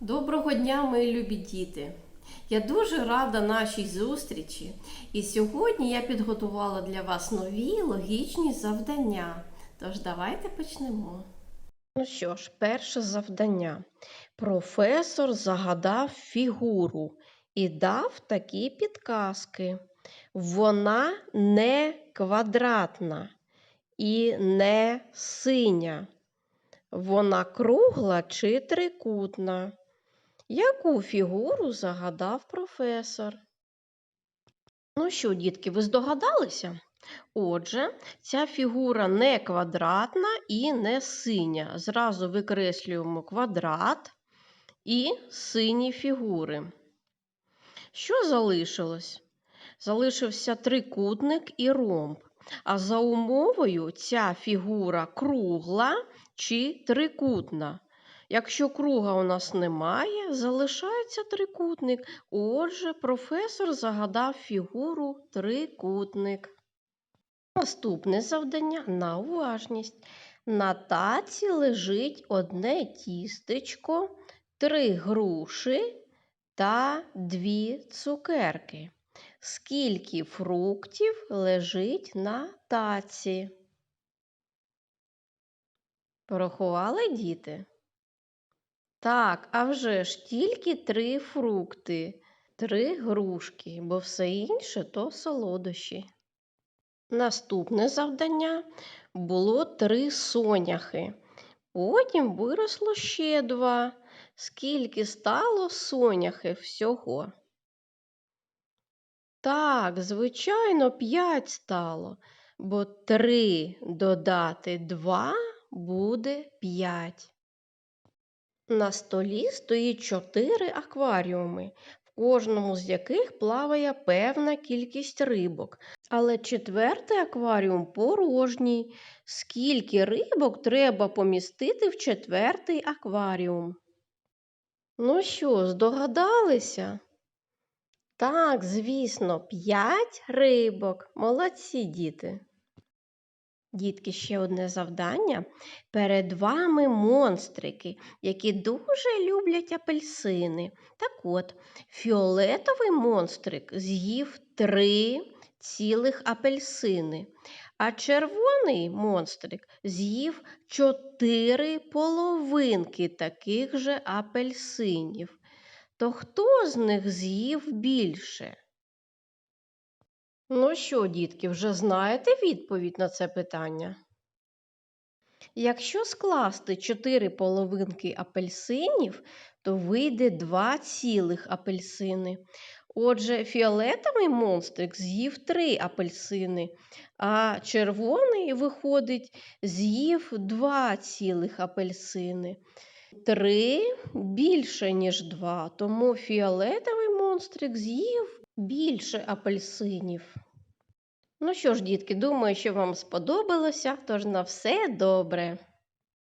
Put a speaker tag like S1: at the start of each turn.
S1: Доброго дня, мої любі діти! Я дуже рада нашій зустрічі. І сьогодні я підготувала для вас нові логічні завдання. Тож давайте почнемо. Ну що ж, перше завдання. Професор загадав фігуру і дав такі підказки. Вона не квадратна і не синя. Вона кругла чи трикутна. Яку фігуру загадав професор? Ну що, дітки, ви здогадалися? Отже, ця фігура не квадратна і не синя. Зразу викреслюємо квадрат і сині фігури. Що залишилось? Залишився трикутник і ромб. А за умовою ця фігура кругла чи трикутна. Якщо круга у нас немає, залишається трикутник. Отже, професор загадав фігуру трикутник. Наступне завдання на уважність. На таці лежить одне тістечко, три груші та дві цукерки. Скільки фруктів лежить на таці? Порахували діти? Так, а вже ж тільки три фрукти, три грушки, бо все інше то солодощі. Наступне завдання було три соняхи. Потім виросло ще два. Скільки стало соняхи всього? Так, звичайно, п'ять стало, бо три додати два буде п'ять. На столі стоїть чотири акваріуми, в кожному з яких плаває певна кількість рибок. Але четвертий акваріум порожній. Скільки рибок треба помістити в четвертий акваріум? Ну що, здогадалися? Так, звісно, п'ять рибок. Молодці діти. Дітки, ще одне завдання. Перед вами монстрики, які дуже люблять апельсини. Так от, фіолетовий монстрик з'їв три цілих апельсини, а червоний монстрик з'їв чотири половинки таких же апельсинів. То хто з них з'їв більше? Ну що, дітки, вже знаєте відповідь на це питання? Якщо скласти 4 половинки апельсинів, то вийде 2 цілих апельсини. Отже, фіолетовий монстрик з'їв 3 апельсини, а червоний, виходить, з'їв 2 цілих апельсини. 3 більше, ніж 2, тому фіолетовий монстрик з'їв більше апельсинів. Ну що ж, дітки, думаю, що вам сподобалося, тож на все добре.